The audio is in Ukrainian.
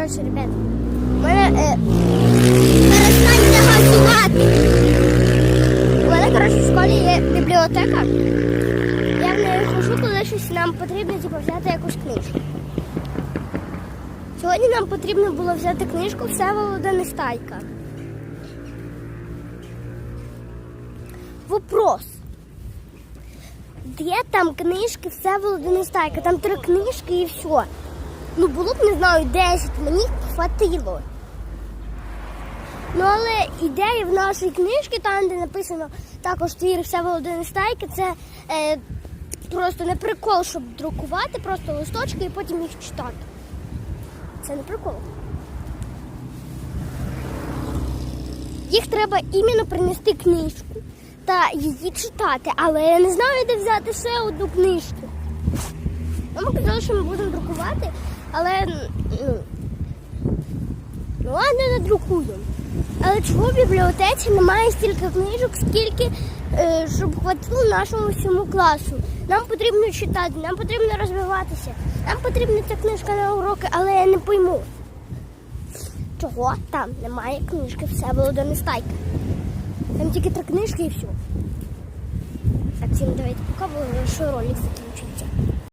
Коротше, ребят, мене е, перестаньте газувати. У мене, коротше, в школі є бібліотека. Я в неї хожу, коли щось нам потрібно типу, взяти якусь книжку. Сьогодні нам потрібно було взяти книжку Всеволода Нестайка. Вопрос. Де там книжки Всеволода Нестайка? Там три книжки і все. Ну було б, не знаю, 10, мені хватило. Ну, але ідея в нашій книжці, там, де написано також твір Всеволода Нестайки, це е, просто не прикол, щоб друкувати, просто листочки і потім їх читати. Це не прикол. Їх треба іменно принести книжку та її читати, але я не знаю, де взяти ще одну книжку. Мама казала, що ми будемо друкувати, але ну, ну ладно, не друкуємо. Але чого в бібліотеці немає стільки книжок, скільки, е, щоб хватило нашому всьому класу. Нам потрібно читати, нам потрібно розвиватися, нам потрібна ця книжка на уроки, але я не пойму. Чого там немає книжки Всеволода Нестайка? Там тільки три книжки і все. Так, всім давайте пока, бо що ролик закінчується.